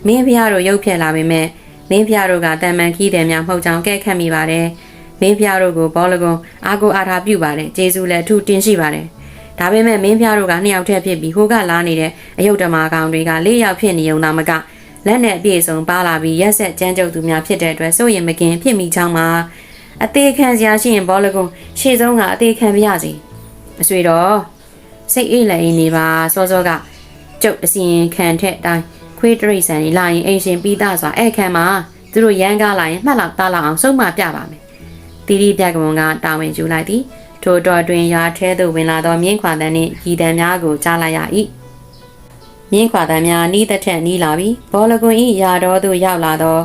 မင်းဖျားတို့ရုပ်ဖြက်လာပေမဲ့မင်းဖျားတို့ကတန်မန်ခီးတယ်များမဟုတ်ကြောင်းကဲ့ခတ်မိပါတယ်မင်းဖျားတို့ကိုဘောလကွန်အာကိုအားထားပြုပါတယ်ကျေးဇူးလည်းအထူးတင်ရှိပါတယ်ဒါပေမဲ့မင်းဖျားတို့ကနှစ်ယောက်ထက်ဖြစ်ပြီးဟိုကလာနေတဲ့အယုတ်တမာကောင်တွေကလေးယောက်ဖြစ်နေုံသာမကလက်နဲ့အပြည့်စုံပါလာပြီးရက်ဆက်ကြမ်းကြုတ်သူများဖြစ်တဲ့အတွက်စိုးရင်မကင်ဖြစ်မိချောင်းမှာအသေးခံစရာရှိရင်ဘောလကွန်ရှေ့ဆုံးကအသေးခံပြရစီအဆွေတော့စိတ်အေးလည်းအေးနေပါစောစောကကျုပ်အစီရင်ခံထက်တိုင်း ခွေးတရိษံကြီးလာရင်အိမ်ရှင်ပြီးသားစွာအဲ့ခံမှာသူတို့ရမ်းကားလာရင်မှတ်လောက်သားလောက်အောင်စုံမပြပါမယ်တီတီပြက်ကမွန်ကတာဝန်ယူလိုက်သည်ထိုတော်တွင်ရွာထဲသို့ဝင်လာသောမြင်းခွာတန်းနှင့်ရည်တန်းများကိုကြားလိုက်ရ၏မြင်းခွာတန်းများနီးသက်ထက်နီးလာပြီးဘောလကွန်၏ယာတော်သို့ရောက်လာသော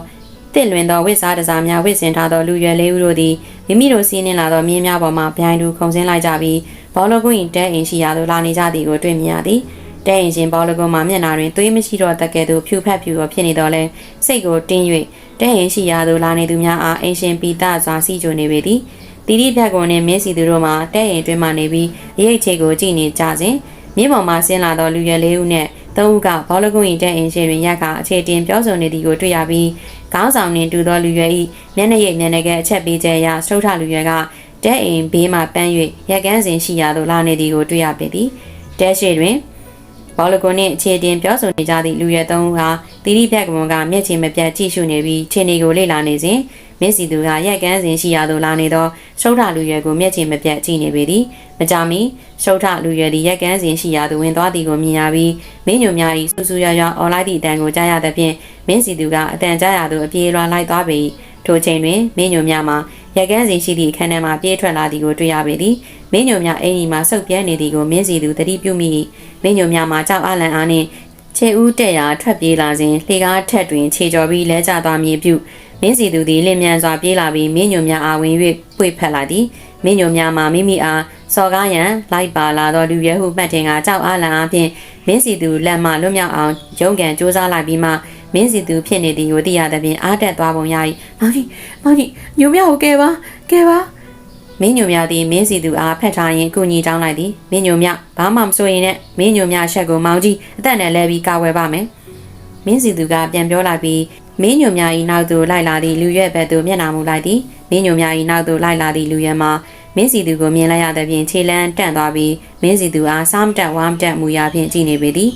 တစ်လွင်သောဝစ်စားတစားများဝစ်စင်ထားသောလူရွယ်လေးဦးတို့သည်မိမိတို့စီးနှင်းလာသောမြင်းများပေါ်မှဗျိုင်းတူခုန်ဆင်းလိုက်ကြပြီးဘောလကွင်းတဲအိမ်ရှိရာသို့လာနေကြသည်ကိုတွေ့မြင်ရသည် တဲ့ရင်ရှင်ဘောလကွန်မှာမျက်နာတွင်သွေးမရှိတော့တကယ်သူဖြူဖက်ဖြူတော့ဖြစ်နေတော့လဲစိတ်ကိုတင်း၍တဲ့ရင်ရှိရာသို့လာနေသူများအားအင်ရှင်ပီတာစွာစီကြိုနေပေသည်တီတီဖြတ်ကွန်နှင့်မင်းစီသူတို့မှတဲ့ရင်တွင်မှနေပြီးရိတ်ချေကိုကြည့်နေကြစဉ်မြင်းပေါ်မှဆင်းလာသောလူရွယ်လေးဦးနှင့်သုံးဦးကဘောလကွန်၏တဲ့ရင်ရှင်တွင်ရက်ခအခြေတင်ပြောဆိုနေသည်ကိုတွေ့ရပြီးခေါင်းဆောင်နှင့်တူသောလူရွယ်၏မျက်နှာရိပ်မျက်နှာကဲအချက်ပေးချက်အရစထုထလူရွယ်ကတဲ့အိမ်ဘေးမှပန်း၍ရက်ကန်းစဉ်ရှိရာသို့လာနေသည်ကိုတွေ့ရပေသည်တဲရှိတွင် ဘောလကွန်နှင့်အခြေတင်ပြောဆိုနေကြသည့်လူရွယ်သုံးဦးဟာတီတီဖြတ်ကွန်ကမျက်ခြေမပြတ်ကြည့်ရှုနေပြီးခြေနေကိုလေ့လာနေစဉ်မင်းစီသူကရက်ကန်းစဉ်ရှိရာသို့လာနေသောရှုထလူရွယ်ကိုမျက်ခြေမပြတ်ကြည့်နေပေသည်မကြမီရှုထလူရွယ်သည်ရက်ကန်းစဉ်ရှိရာသို့ဝင်သွားသည်ကိုမြင်ရပြီးမင်းညိုများ၏စူးစူးရွရွအွန်လိုင်းသည့်အတန်ကိုကြားရသဖြင့်မင်းစီသူကအတန်ကြားရာသို့အပြေးလွှာလိုက်သွားပေ၏ထိုချိန်တွင်မင်းညိုများမှာ ရက်ကန်းစဉ်ရှိသည့်အခန်းထဲမှပြေးထွက်လာသည်ကိုတွေ့ရပေသည်မင်းညိုများအင်ကြီးမှဆုပ်ပြဲနေသည်ကိုမင်းစီသူသတိပြုမိ၏မင်းညိုများမှာကြောက်အလန့်အားနှင့်ခြေဦးတက်ရာထွက်ပြေးလာစဉ်လှေကားထက်တွင်ခြေကျော်ပြီးလဲကျသွားမည်ပြုမင်းစီသူသည်လင်မြန်စွာပြေးလာပြီးမင်းညိုများအားဝင်၍ပွေဖက်လာသည်မင်းညိုများမှာမိမိအားစော်ကားရန်လိုက်ပါလာသောလူရဲဟုမှတ်တင်ကကြောက်အားလန့်အားဖြင့်မင်းစီသူလက်မှလွတ်မြောက်အောင်ရုန်းကန်စူးစမ်းလိုက်ပြီးမှ မင်းစီသူဖြစ်နေသည်ကိုသိရသဖြင့်အားတက်သွားပုံရ၏မောင်ကြီးမောင်ကြီးညိုမြောက်ကိုကဲပါကဲပါမင်းညိုမြသည်မင်းစီသူအားဖက်ထားရင်အကူညီတောင်းလိုက်သည်မင်းညိုမြဘာမှမစိုးရင်နဲ့မင်းညိုမြရှက်ကိုမောင်ကြီးအသက်နဲ့လဲပြီးကာဝယ်ပါမယ်မင်းစီသူကပြန်ပြောလိုက်ပြီးမင်းညိုမြ၏နောက်သို့လိုက်လာသည့်လူရွက်ဘက်သို့မျက်နှာမူလိုက်သည်မင်းညိုမြ၏နောက်သို့လိုက်လာသည့်လူရွက်မှာမင်းစီသူကိုမြင်လိုက်ရသဖြင့်ခြေလန်းတန့်သွားပြီးမင်းစီသူအားစားမတက်ဝမ်းတက်မူရာဖြင့်ကြည်နေပေသည်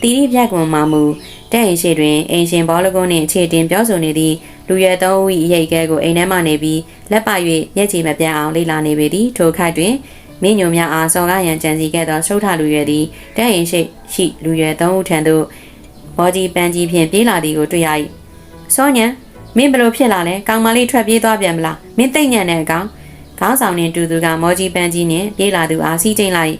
တီရီပြက်ကွန်မှာမူ တဲ့အိမ်ရှိတွင်အင်ရှင်ဘောလကုန်းနှင့်အခြေတင်ပြောဆိုနေသည့်လူရဲသုံးဦး၏အရေးကဲကိုအိမ်ထဲမှနေပြီးလက်ပ၍မျက်ခြေမပြတ်အောင်လိလာနေပေသည်ထိုခါတွင်မင်းညိုများအားစော်ကားရန်ကြံစီခဲ့သောရှုထလူရဲသည်တဲ့အိမ်ရှိရှိလူရဲသုံးဦးထံသို့ဘောကြီးပန်းကြီးဖြင့်ပြေးလာသည်ကိုတွေ့ရ၏စောညံမင်းဘလို့ဖြစ်လာလဲကောင်မလေးထွက်ပြေးသွားပြန်မလားမင်းသိမ့်ညံတဲ့အကောင်ခေါင်းဆောင်နှင့်တူသူကမော်ကြီးပန်းကြီးနှင့်ပြေးလာသူအားစီးကျိန်လိုက်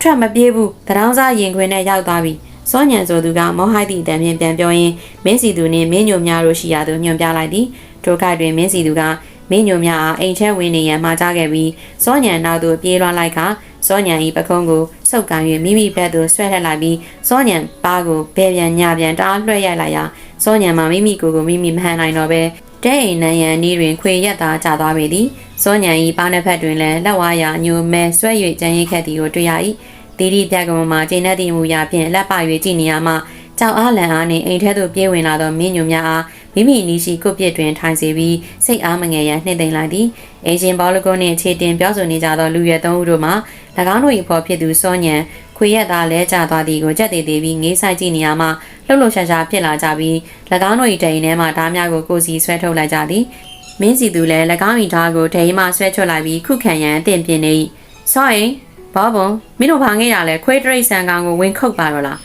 ထွက်မပြေးဘူးတရောင်းစားရင်ခွင်နဲ့ရောက်သွားပြီ စောညံဆိုသူကမောဟိုက်သည့်အတန်ဖြင့်ပြန်ပြောရင်းမင်းစီသူနှင့်မင်းညိုများတို့ရှိရာသို့ညွှန်ပြလိုက်သည်ထိုခိုက်တွင်မင်းစီသူကမင်းညိုများအားအိမ်ချဲဝင်နေရန်မှာကြားခဲ့ပြီးစောညံနောက်သို့ပြေးလွှားလိုက်ကစောညံ၏ပခုံးကိုစုပ်ကန်၍မိမိဘက်သို့ဆွဲထက်လိုက်ပြီးစောညံပါးကိုဘဲပြန်ညပြန်တအားလွှဲရိုက်လိုက်ရာစောညံမှာမိမိကိုယ်ကိုမိမိမဟန်နိုင်တော့ဘဲတဲ့အိမ်နန်းရန်နီးတွင်ခွေရက်သားကျသွားပေသည်စောညံ၏ပါးနှစ်ဖက်တွင်လည်းလက်ဝါးရာညိုမဲဆွဲ၍ကြံရိတ်ခဲ့သည်ကိုတွေ့ရ၏ တီတီပြက်ကမမှာကျင်းတဲ့သည့်မူရာဖြင့်လက်ပ၍ကြည့်နေရမှကြောက်အားလန့်အားနှင့်အိမ်ထဲသို့ပြေးဝင်လာသောမင်းညိုများအားမိမိနီးရှိကုတ်ပြစ်တွင်ထိုင်စေပြီးစိတ်အားမငယ်ရန်နှိမ့်သိမ့်လိုက်သည်အင်ရှင်ဘောလကုန်းနှင့်ခြေတင်ပြောဆိုနေကြသောလူရွယ်သုံးဦးတို့မှ၎င်းတို့၏ဖော်ဖြစ်သူစောညံခွေရက်သားလဲကျသွားသည်ကိုကြက်သေးသေးပြီးငေးဆိုင်ကြည့်နေရမှလှုပ်လှုပ်ရှားရှားဖြစ်လာကြပြီး၎င်းတို့၏တိမ်ထဲမှဓားများကိုကိုစီဆွဲထုတ်လိုက်ကြသည်မင်းစီသူလည်း၎င်း၏ဓားကိုဒိမ်မှဆွဲချွတ်လိုက်ပြီးခုခံရန်အသင့်ပြင်နေ၏စောရင် ဘောဘုံမင်းတို့ဘာငဲ့ရလဲခွေးတရိတ်ဆန်ကောင်ကိုဝင်ခုတ်ပါတော့လား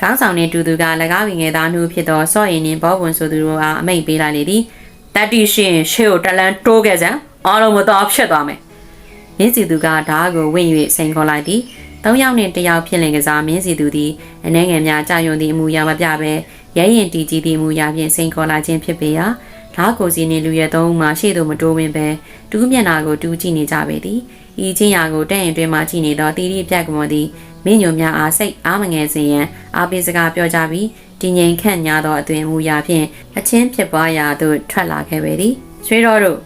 ခေါင်းဆောင်နှင့်တူသူက၎င်းငယ်သားနှုဖြစ်သောစော့ရင်နှင့်ဘောဘုံဆိုသူတို့အားအမိန့်ပေးလိုက်လေသည်တတိရှင်ရှေ့ကိုတလန်တိုးခဲ့စမ်းအားလုံးမတော်ဖြစ်သွားမယ်မင်းစီသူကဓားကိုဝင့်၍စိန်ခေါ်လိုက်သည်သုံးယောက်နှင့်တစ်ယောက်ဖြစ်လင်ကစားမင်းစီသူသည်အနှဲငယ်များကြာယွန်သည့်အမူအရာမပြဘဲရဲရင်တီကြီးသည့်အမူအရာဖြင့်စိန်ခေါ်လာခြင်းဖြစ်ပေရာဓားကိုစီနှင့်လူရဲသုံးဦးမှရှေ့သို့မတိုးဝင်ပဲတူးမျက်နာကိုတူးကြည့်နေကြပေသည် ဤချင်းရာကိုတဲ့ရင်တွင်မှကြည့်နေသောတီတီပြက်ကွန်သည်မင်းညိုများအားစိတ်အားမငယ်စေရန်အားပေးစကားပြောကြပြီးတည်ငြိမ်ခန့်ညာသောအသွင်မူရာဖြင့်အချင်းဖြစ်ပွားရာသို့ထွက်လာခဲ့ပေသည်ရွှေတော်တို့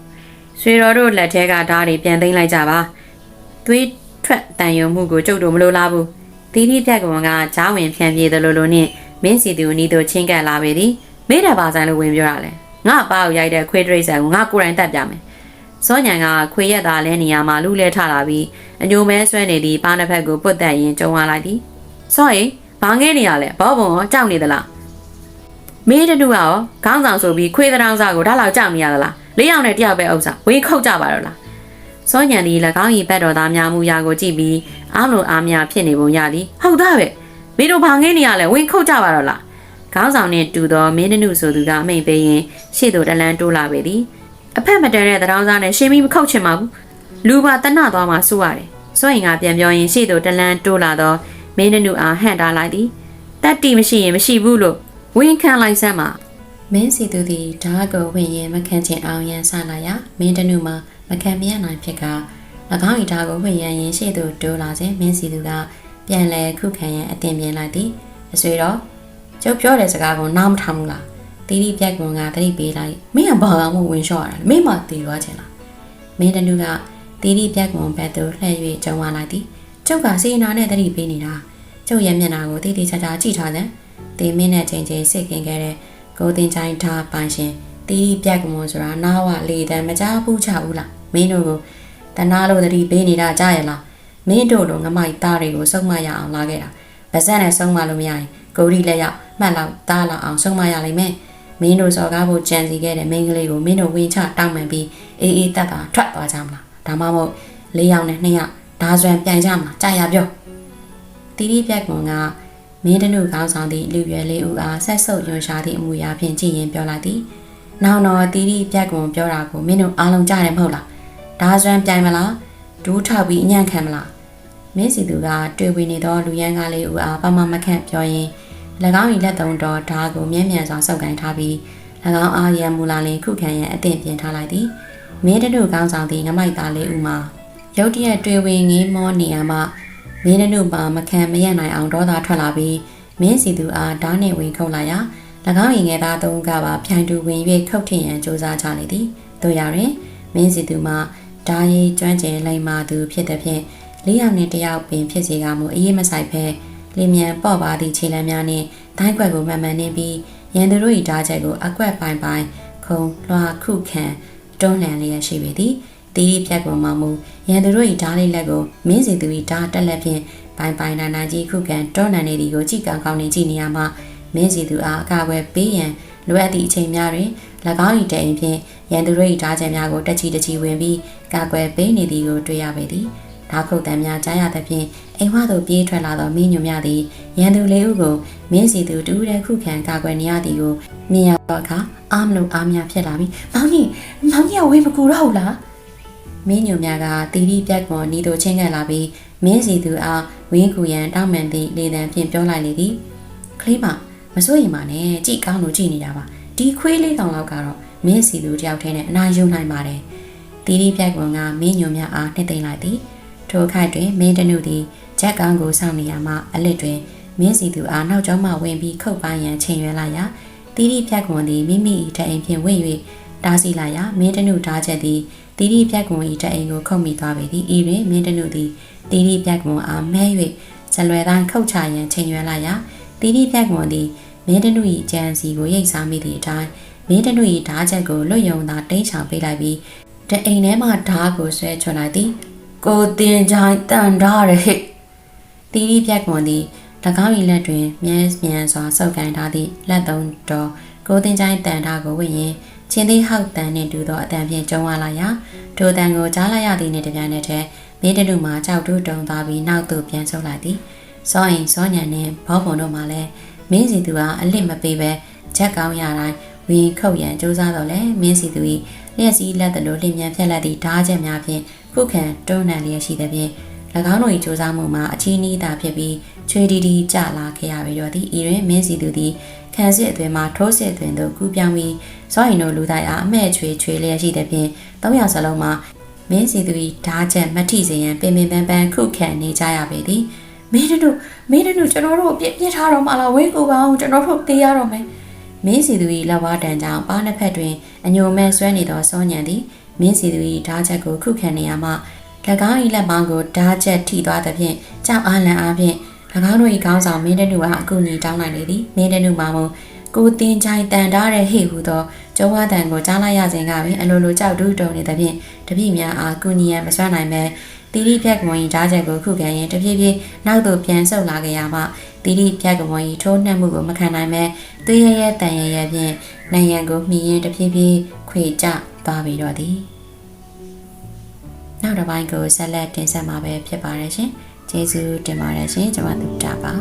ရွှေတော်တို့လက်ထဲကဓာတ်တွေပြန်သိမ်းလိုက်ကြပါသွေးထွက်တန်ယုံမှုကိုကျုပ်တို့မလိုလားဘူးတီတီပြက်ကွန်ကဂျားဝင်ဖြန့်ပြေးသလိုလိုနှင့်မင်းစီသူနီးသို့ချင်းကပ်လာပေသည်မိတဲ့ပါဆိုင်လို့ဝင်ပြောရလဲငါ့ပါကိုရိုက်တဲ့ခွေးတရိတ်ဆန်ကိုငါကိုယ်တိုင်တတ်ပြမယ် စောညံကခွေရက်သားလဲနေရာမှာလူလဲထလာပြီးအညိုမဲဆွဲနေသည့်ပါးနှစ်ဖက်ကိုပုတ်တက်ရင်ကျုံလာလိုက်သည်စောရင်ဘာငဲနေရလဲဘောဘုံရောကြောက်နေသလားမင်းတူကရောခေါင်းဆောင်ဆိုပြီးခွေးတောင်စားကိုဒါလောက်ကြောက်နေရသလားလေးယောက်နဲ့တယောက်ပဲဥစ္စာဝင်းခုတ်ကြပါတော့လားစောညံသည်၎င်း၏ဘက်တော်သားများမူရာကိုကြည့်ပြီးအားလိုအားများဖြစ်နေပုံရသည်ဟုတ်သားပဲမင်းတို့ဘာငဲနေရလဲဝင်းခုတ်ကြပါတော့လားခေါင်းဆောင်နှင့်တူသောမင်းနုဆိုသူကအမိန်ပေးရင်ရှေ့သို့တလန်းတိုးလာပေသည် အဖက်မတန်တဲ့တောင်စားနဲ့ရှင်းပြီးမခုတ်ချင်ပါဘူးလူပါတနသွားမှစိုးရတယ်စိုးရင်ကပြန်ပြောရင်ရှေ့သို့တလန်းတိုးလာသောမင်းနုအားဟန့်တားလိုက်သည်တတ်တီမရှိရင်မရှိဘူးလို့ဝင်းခံလိုက်စမ်းပါမင်းစီသူသည်ဓာတ်ကိုဝင်ရင်မခံချင်အောင်ရန်ဆလာရမင်းတနုမှာမခံမရနိုင်ဖြစ်က၎င်း၏ဓာတ်ကိုဝင်ရန်ရင်ရှေ့သို့တိုးလာစဉ်မင်းစီသူကပြန်လဲခုခံရန်အတင်ပြင်းလိုက်သည်အဆွေတော့ကျုပ်ပြောတဲ့စကားကိုနားမထောင်ဘူးလား တီတီပြက်ကွန်ကတတိပေးလိုက်မင်းကဘာကမှဝင်လျှော့ရတာလဲမင်းမတည်သွားချင်လားမင်းတနုကတီတီပြက်ကွန်ဘက်သို့လှည့်၍ကြုံလာလိုက်သည်ကျုပ်ကစေနာနဲ့တတိပေးနေတာကျုပ်ရဲ့မျက်နှာကိုတီတီချာချာကြည့်ထားတယ်တီမင်းနဲ့ချိန်ချိန်စိတ်ခင်ခဲ့တဲ့ကိုတင်ချိုင်းထားပိုင်ရှင်တီတီပြက်ကွန်ဆိုတာနားဝလေတံမကြားဘူးချဘူးလားမင်းတို့ကိုတနာလို့တတိပေးနေတာကြားရလားမင်းတို့လိုငမိုက်သားတွေကိုစုံမရအောင်လာခဲ့တာဗဇက်နဲ့စုံမလို့မရရင်ကိုရီလက်ရောက်မှတ်လောက်သားလောက်အောင်စုံမရလိမ့်မယ် မင်းတို့စော်ကားဖို့ကြံစီခဲ့တဲ့မိန်းကလေးကိုမင်းတို့ဝင်ချတောင်းပန်ပြီးအေးအေးတက်တာထွက်သွားကြမလားဒါမှမဟုတ်လေးယောက်နဲ့နှစ်ယောက်ဒါဆွမ်းပြန်ကြမလားကြာရပြောတီတီပြက်ကွန်ကမင်းတနုကောင်းဆောင်သည့်လူရွယ်လေးဦးအားဆက်ဆုပ်ရွံရှာသည့်အမူအရာဖြင့်ကြည်ရင်ပြောလိုက်သည်နောက်တော့တီတီပြက်ကွန်ပြောတာကိုမင်းတို့အားလုံးကြားတယ်မဟုတ်လားဒါဆွမ်းပြန်မလားဒူးထောက်ပြီးအညံ့ခံမလားမင်းစီသူကတွေ့ဝင်နေသောလူရန်ကားလေးဦးအားပမမခန့်ပြောရင်၎ င်း၏လက်သုံးတော်ဓာတ်ကိုမြဲမြံစွာစောက်ကင်ထားပြီး၎င်းအားရန်မူလာလင်ခုခံရန်အသင့်ပြင်ထားလိုက်သည်မင်းတို့ကောင်းဆောင်သည့်ငမိုက်သားလေးဦးမှာရုတ်တရက်တွေ့ဝင်ငင်းမောနေရမှမင်းတို့ပါမခံမရနိုင်အောင်ဒေါသထွက်လာပြီးမင်းစီသူအားဓာတ်နှင့်ဝင်ခုတ်လာရာ၎င်း၏ငယ်သားသုံးကပါဖြိုင်တူဝင်၍ခုတ်ထင်ရန်ကြိုးစားကြလေသည်တို့ရရင်မင်းစီသူမှာဓာရီကျွမ်းကျင်လိမ္မာသူဖြစ်တဲ့ဖြင့်လေးယောက်နှင့်တယောက်ပင်ဖြစ်စေကမူအေးမဆိုင်ဖဲ လင်းမြန်ပေါ့ပါသည့်ခြေလမ်းများနှင့်ဒိုင်းခွက်ကိုမှန်မှန်နှင်းပြီးရန်သူတို့၏ဓာချက်ကိုအကွက်ပိုင်ပိုင်ခုံလွှာခုခံတွန်းလှန်လျက်ရှိပေသည်တီးဖြတ်ကုန်မှမူရန်သူတို့၏ဓာလေးလက်ကိုမင်းစီသူ၏ဓာတက်လက်ဖြင့်ပိုင်ပိုင်နာနာကြီးခုခံတွန်းလှန်နေသည်ကိုကြည့်ကံကောင်းနေကြည့်နေရမှမင်းစီသူအားအကာအကွယ်ပေးရန်လိုအပ်သည့်အချိန်များတွင်၎င်း၏တအိမ်ဖြင့်ရန်သူတို့၏ဓာချက်များကိုတက်ချီတချီဝင်ပြီးကာကွယ်ပေးနေသည်ကိုတွေ့ရပေသည် ဓာခုတ်တမ်းများကြားရသဖြင့်အိမ်ဝသို့ပြေးထွက်လာသောမင်းညွန်များသည်ရန်သူလေးဦးကိုမင်းစီသူတူးတဲ့ခုခံကာကွယ်နေရသည်ကိုမြင်ရတော့အခါအားမလို့အားများဖြစ်လာပြီးမောင်ကြီးမောင်ကြီးကဝေးမကူတော့ဘူးလားမင်းညွန်များကတီတီပြက်ကွန်နီတို့ချင်းကန်လာပြီးမင်းစီသူအားဝင်းကူရန်တောင်းပန်သည့်လေတံဖြင့်ပြောလိုက်လေသည်ခလေးမမစိုးရင်ပါနဲ့ကြည်ကောင်းလို့ကြည်နေတာပါဒီခွေးလေးကောင်လောက်ကတော့မင်းစီသူတယောက်တည်းနဲ့အနာယုံနိုင်ပါတယ်တီတီပြက်ကွန်ကမင်းညွန်များအားနှစ်သိမ့်လိုက်သည် ထိုခိုက်တွင်မင်းတနုသည်ချက်ကောင်းကိုစောင့်နေရမှအလစ်တွင်မင်းစီသူအားနောက်ကျောင်းမှဝင်ပြီးခုတ်ပန်းရန်ချိန်ရွယ်လာရာတီတီဖြတ်ကွန်သည်မိမိ၏တအိမ်ဖြင့်ဝင်၍တားဆီးလာရာမင်းတနုဓာချက်သည်တီတီဖြတ်ကွန်၏တအိမ်ကိုခုတ်မိသွားပေသည်ဤတွင်မင်းတနုသည်တီတီဖြတ်ကွန်အားမဲ၍ဇလွယ်တိုင်းခုတ်ချရန်ချိန်ရွယ်လာရာတီတီဖြတ်ကွန်သည်မင်းတနု၏ကြံစီကိုရိတ်စားမိသည့်အတိုင်းမင်းတနု၏ဓာချက်ကိုလွတ်ယုံသာတိန့်ချောင်ပေးလိုက်ပြီးတအိမ်ထဲမှဓာကိုဆွဲချွန်လိုက်သည် ကိုတင်ချိုင်းတန်ထားရဟိတီတီပြက်ကွန်သည်၎င်း၏လက်တွင်မြဲမြံစွာဆုပ်ကိုင်ထားသည့်လက်သုံးတော်ကိုတင်ချိုင်းတန်ထားကိုဝင့်ရင်ချင်းသေးဟောက်တန်နှင့်တူသောအတန်ဖြင့်ကျုံဝလာရာထိုတန်ကိုကြားလိုက်ရသည့်နှင့်တပြိုင်နက်တည်းမိတလူမှာကြောက်တူးတုံသွားပြီးနောက်သို့ပြန်ဆုပ်လိုက်သည်စောရင်စောညံနှင့်ဘောပုံတို့မှလည်းမင်းစီသူဟာအလစ်မပေးပဲချက်ကောင်းရတိုင်းဝင်ခုတ်ရန်စူးစမ်းတော့လဲမင်းစီသူ၏လျက်စီးလက်တလို့လျင်မြန်ဖြက်လက်သည့်ဓားချက်များဖြင့် ခုခံတွန်းလှန်လျက်ရှိသဖြင့်၎င်းတို့၏စူးစမ်းမှုမှာအချီးနှီးသာဖြစ်ပြီးချွေတီတီကြလာခဲ့ရပြီတော့သည်ဤတွင်မင်းစီသူသည်ခံစစ်အတွင်မှထိုးစစ်အတွင်သို့ကူးပြောင်းပြီးစောရင်တို့လူသားအားအမဲ့ချွေချွေလျက်ရှိသဖြင့်သုံးရစလုံးမှာမင်းစီသူ၏ဓာချက်မထိစေရန်ပင်ပင်ပန်းပန်းခုခံနေကြရပေသည်မင်းတို့မင်းတို့ကျွန်တော်တို့ပြစ်ပြစ်ထားတော့မှလားဝင်းကိုပါအောင်ကျွန်တော်တို့တေးရတော့မယ်မင်းစီသူ၏လက်ဝါးတန်ကြောင့်ပါးနှစ်ဖက်တွင်အညိုမဲ့ဆွဲနေသောစောညံသည် မင်းစီသူ၏ဓာချက်ကိုခုခံနေရမှ၎င်း၏လက်မောင်းကိုဓာချက်ထိသွားသဖြင့်ကြောက်အားလန့်အားဖြင့်၎င်းတို့၏ခေါင်းဆောင်မင်းတနုအားအကူအညီတောင်းလိုက်လေသည်မင်းတနုမှာမုံကိုတင်ချိုင်တန်ထားတဲ့ဟေ့ဟူသောကျုံဝတန်ကိုကြားလိုက်ရစဉ်ကပင်အလိုလိုကြောက်တူးတုံနေသဖြင့်တပည့်များအားကူညီရန်မစွမ်းနိုင်ပဲတီရီဖြက်ကမွန်၏ဓာချက်ကိုခုခံရင်တဖြည်းဖြည်းနောက်သို့ပြန်ဆုတ်လာကြရမှတီရီဖြက်ကမွန်၏ထိုးနှက်မှုကိုမခံနိုင်ပဲသွေးရရဲတန်ရရဲဖြင့် နိုင်ရန်ကိုမှီရင်တဖြည်းဖြည်းခွေကျသွားပြီးတော့သည်နောက်တစ်ပိုင်းကိုဆက်လက်တင်ဆက်မှာပဲဖြစ်ပါတယ်ရှင်ကျေးဇူးတင်ပါတယ်ရှင်ကျွန်မတို့တာပါ